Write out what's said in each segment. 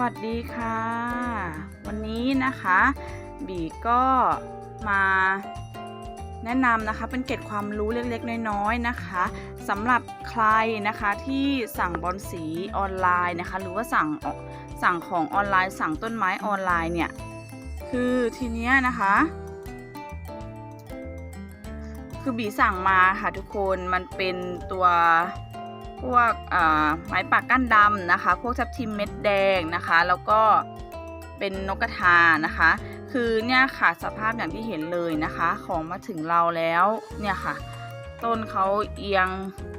วัสดีค่ะ วันนี้นะคะ บีก็มาแนะนำนะคะเป็นเกร็ดความรู้เล็กๆ น้อยๆนะคะสำหรับใครนะคะที่สั่งบอลสีออนไลน์นะคะ หรือว่าสั่งสั่งของออนไลน์สั่งต้นไม้ออนไลน์เนี่ย คือทีเนี้ยนะคะ คือบีสั่งมาค่ะทุกคนมันเป็นตัว พวกไม้ปากก้านดำนะคะ พวกทับทิมเม็ดแดงนะคะ แล้วก็เป็นนกกระทานะคะ คือเนี่ยค่ะสภาพอย่างที่เห็นเลยนะคะ ของมาถึงเราแล้วเนี่ยค่ะ ต้นเขาเอียง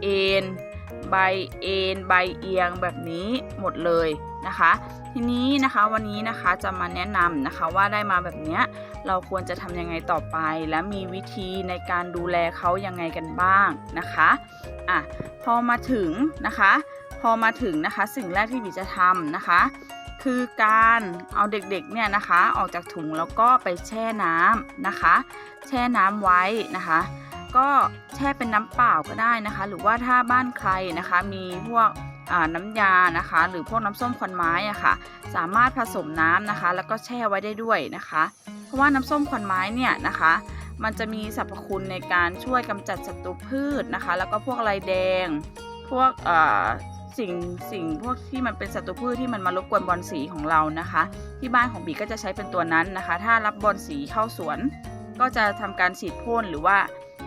เอ็น ใบเอ็นใบเอียงแบบนี้หมดเลยนะคะ ทีนี้นะคะวันนี้นะคะจะมาแนะนำนะคะว่าได้มาแบบเนี้ยเราควรจะทำยังไงต่อไป และมีวิธีในการดูแลเขายังไงกันบ้างนะคะอะพอมาถึงนะคะ พอมาถึงนะคะสิ่งแรกที่บีจะทำนะคะ คือการเอาเด็กๆเนี่ยนะคะ ออกจากถุงแล้วก็ไปแช่น้ำนะคะ แช่น้ำไว้นะคะ ก็แช่เป็นน้ำเปล่าก็ได้นะคะ หรือว่าถ้าบ้านใครนะคะมีพวกน้ำยานะคะ หรือพวกน้ำส้มควันไม้อะค่ะ สามารถผสมน้ำนะคะ แล้วก็แช่ไว้ได้ด้วยนะคะ เพราะว่าน้ำส้มควันไม้เนี่ยนะคะ มันจะมีสรรพคุณในการช่วยกำจัดศัตรูพืชนะคะ แล้วก็พวกไรแดง พวกสิ่งสิ่งพวกที่มันเป็นศัตรูพืชที่มันมารบกวนบอลสีของเรานะคะ ที่บ้านของบีก็จะใช้เป็นตัวนั้นนะคะ ถ้ารับบอลสีเข้าสวน ก็จะทำการฉีดพ่นหรือว่า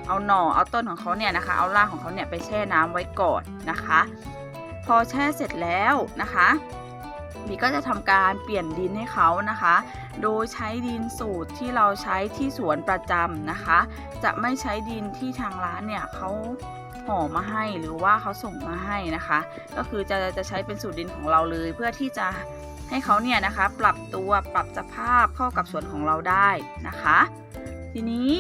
เอาหน่อเอาต้นของเขาเนี่ยนะคะ เอารากของเขาเนี่ยไปแช่น้ำไว้ก่อนนะคะ พอแช่เสร็จแล้วนะคะบีก็จะทำการเปลี่ยนดินให้เขานะคะ โดยใช้ดินสูตรที่เราใช้ที่สวนประจำนะคะ จะไม่ใช้ดินที่ทางร้านเนี่ยเขาห่อมาให้หรือว่าเขาส่งมาให้นะคะ ก็คือจะจะใช้เป็นสูตรดินของเราเลยเพื่อที่จะให้เขาเนี่ยนะคะ ปรับตัวปรับสภาพเข้ากับสวนของเราได้นะคะ ทีนี้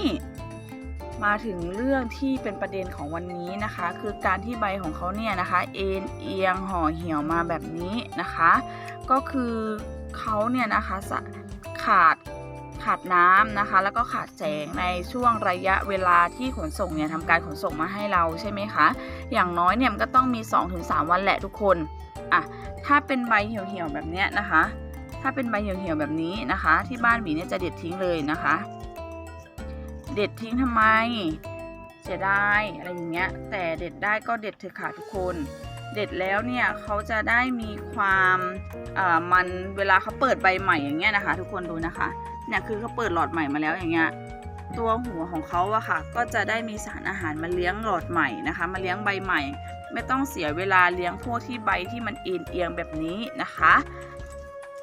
มาถึงเรื่องที่เป็นประเด็นของวันนี้นะคะ คือการที่ใบของเขาเนี่ยนะคะ เอ็นเอียงห่อเหี่ยวมาแบบนี้นะคะ ก็คือเขาเนี่ยนะคะขาดขาดน้ำนะคะ แล้วก็ขาดแสงในช่วงระยะเวลาที่ขนส่งเนี่ยทำการขนส่งมาให้เราใช่ไหมคะ อย่างน้อยเนี่ยมันก็ต้องมี 2-3 วันแหละทุกคนอะถ้าเป็นใบเหี่ยวๆแบบเนี้ยนะคะ ถ้าเป็นใบเหี่ยวๆแบบนี้นะคะ ที่บ้านบีเนี่ยจะเด็ดทิ้งเลยนะคะ เด็ดทิ้งทำไม เสียดายอะไรอย่างเงี้ย แต่เด็ดได้ก็เด็ดเถอะค่ะทุกคน เด็ดแล้วเนี่ยเขาจะได้มีความเอ่อมันเวลาเขาเปิดใบใหม่อย่างเงี้ยนะคะ ทุกคนดูนะคะเนี่ยคือเขาเปิดหลอดใหม่มาแล้วอย่างเงี้ยตัวหัวของเขาอะค่ะ ก็จะได้มีสารอาหารมาเลี้ยงหลอดใหม่นะคะ มาเลี้ยงใบใหม่ ไม่ต้องเสียเวลาเลี้ยงพวกที่ใบที่มันเอียงแบบนี้นะคะ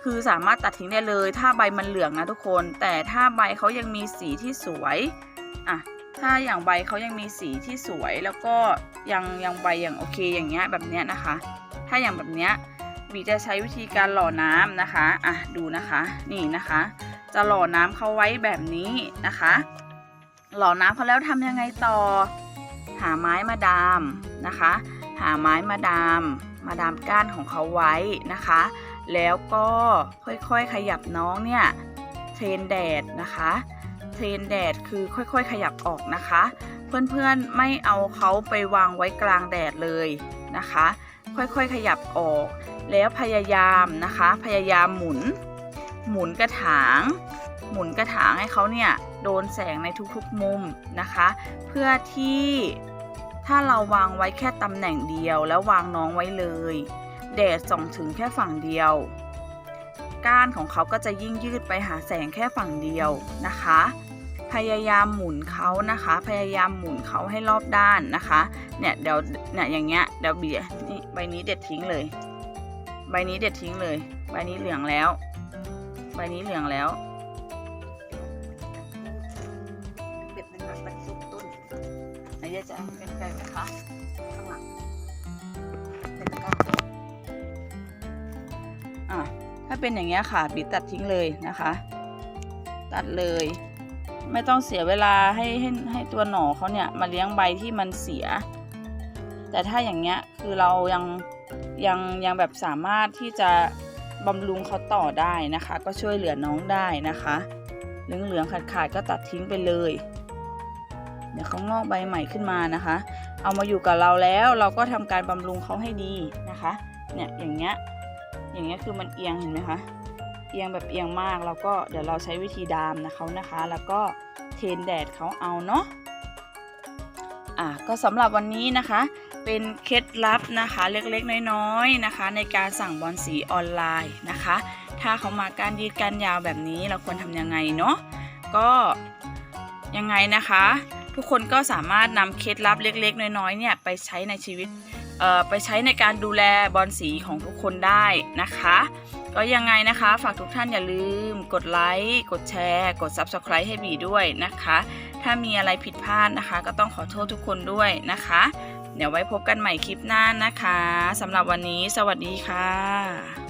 คือสามารถตัดทิ้งได้เลย ถ้าใบมันเหลืองนะทุกคน แต่ถ้าใบเขายังมีสีที่สวยอะถ้าอย่างใบเขายังมีสีที่สวยแล้วก็ยังยังใบอย่างโอเคอย่างเงี้ยแบบเนี้ยนะคะ ถ้าอย่างแบบเนี้ยบีจะใช้วิธีการหล่อน้ำนะคะอะดูนะคะนี่นะคะ จะหล่อน้ำเขาไว้แบบนี้นะคะ หล่อน้ำเขาแล้วทำยังไงต่อ หาไม้มาดามนะคะ หาไม้มาดาม มาดามก้านของเขาไว้นะคะ แล้วก็ค่อยๆขยับน้องเนี่ยเทรนแดดนะคะเทรนแดดคือค่อยๆขยับออกนะคะ เพื่อนๆไม่เอาเขาไปวางไว้กลางแดดเลยนะคะ ค่อยๆขยับออก แล้วพยายามนะคะ พยายามหมุน หมุนกระถาง หมุนกระถางให้เขาเนี่ยโดนแสงในทุกๆมุมนะคะ เพื่อที่ถ้าเราวางไว้แค่ตำแหน่งเดียวแล้ววางน้องไว้เลย แดดส่องถึงแค่ฝั่งเดียว ก้านของเขาก็จะยิ่งยืดไปหาแสงแค่ฝั่งเดียวนะคะ พยายามหมุนเขานะคะ พยายามหมุนเขาให้รอบด้านนะคะ เนี่ยเดี๋ยวเนี่ยอย่างเงี้ยเดี๋ยวเบียนี่ใบนี้เด็ดทิ้งเลย ใบนี้เด็ดทิ้งเลย ใบนี้เหลืองแล้ว ใบนี้เหลืองแล้วเป็ดเป็นแบบบรรจุต้นไหนจะเป็นไก่ไหมคะ ถ้าเป็นอย่างเงี้ยค่ะบีตัดทิ้งเลยนะคะ ตัดเลย ไม่ต้องเสียเวลาให้ให้ให้ตัวหน่อเขาเนี่ยมาเลี้ยงใบที่มันเสีย แต่ถ้าอย่างเงี้ยคือเรายังยังยังแบบสามารถที่จะบำรุงเขาต่อได้นะคะ ก็ช่วยเหลือน้องได้นะคะเหลืองเหลืองขาดขาดๆก็ตัดทิ้งไปเลย เดี๋ยวเขางอกใบใหม่ขึ้นมานะคะ เอามาอยู่กับเราแล้วเราก็ทำการบำรุงเขาให้ดีนะคะ เนี่ยอย่างเงี้ย อย่างเงี้ยคือมันเอียงเห็นไหมคะเอียงแบบเอียงมากแล้วก็เดี๋ยวเราใช้วิธีดามนะเขานะคะ แล้วก็เทนแดดเขาเอาเนาะอะก็สำหรับวันนี้นะคะ เป็นเคล็ดลับนะคะเล็กๆน้อยๆนะคะ ในการสั่งบอลสีออนไลน์นะคะ ถ้าเขามาการยืดการยาวแบบนี้เราควรทำยังไงเนาะก็ยังไงนะคะ ทุกคนก็สามารถนำเคล็ดลับเล็กๆ น้อยๆเนี่ยไปใช้ในชีวิต ไปใช้ในการดูแลบอลสีของทุกคนได้นะคะ ก็ยังไงนะคะ ฝากทุกท่านอย่าลืมกดไลค์กดแชร์ กด Subscribe ให้บีด้วยนะคะ ถ้ามีอะไรผิดพลาดนะคะ ก็ต้องขอโทษทุกคนด้วยนะคะ เดี๋ยวไว้พบกันใหม่คลิปหน้านะคะสำหรับวันนี้ สวัสดีค่ะ